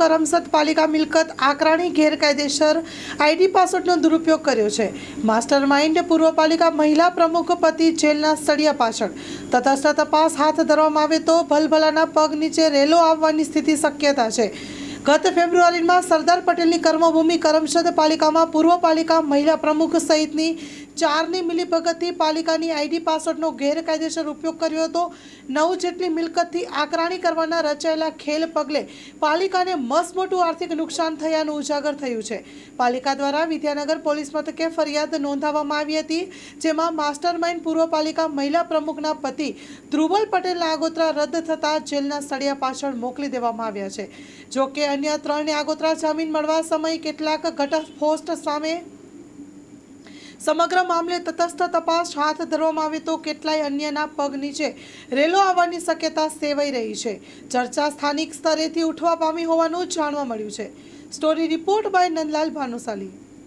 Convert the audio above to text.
કરમસદ પાલિકા મિલકત આકરાણી ગેરકાયદેસર આઈડી પાસવર્ડનો દુરુપયોગ કર્યો છે. માસ્ટર માઇન્ડ પૂર્વ પાલિકા મહિલા પ્રમુખ પતિ જેલના સળિયા પાછળ. તટસ્થ તપાસ હાથ ધરવામાં આવે તો ભલભલાના પગ નીચે રેલો આવવાની સ્થિતિ શક્યતા છે. ગત ફેબ્રુઆરીમાં સરદાર પટેલની કર્મભૂમિ કરમસદ પાલિકામાં પૂર્વ પાલિકા મહિલા પ્રમુખ સહિતની ચારની મિલીભગતથી પાલિકાની આઈડી પાસવર્ડનો ગેરકાયદેસર ઉપયોગ કર્યો હતો. નવ જેટલી મિલકતથી આકરાણી કરવાના રચાયેલા ખેલ પગલે પાલિકાને મસમોટું આર્થિક નુકસાન થયાનું ઉજાગર થયું છે. પાલિકા દ્વારા વિદ્યાનગર પોલીસ મથકે ફરિયાદ નોંધાવવામાં આવી હતી, જેમાં માસ્ટર માઇન્ડ પૂર્વ પાલિકા મહિલા પ્રમુખના પતિ ધ્રુવલ પટેલના આગોતરા રદ થતાં જેલના સળિયા પાછળ મોકલી દેવામાં આવ્યા છે. જોકે અન્ય ત્રણને આગોતરા જામીન મળવા સમયે કેટલાક ઘટસ્ફોટ સામે સમગ્ર મામલે તટસ્થ તપાસ હાથ ધરવામાં આવે તો કેટલાય અન્યના પગ નીચે રેલો આવવાની શક્યતા સેવાઈ રહી છે. ચર્ચા સ્થાનિક સ્તરેથી ઉઠવા પામી હોવાનું જાણવા મળ્યું છે. Story report by Nandlal Bhanushali.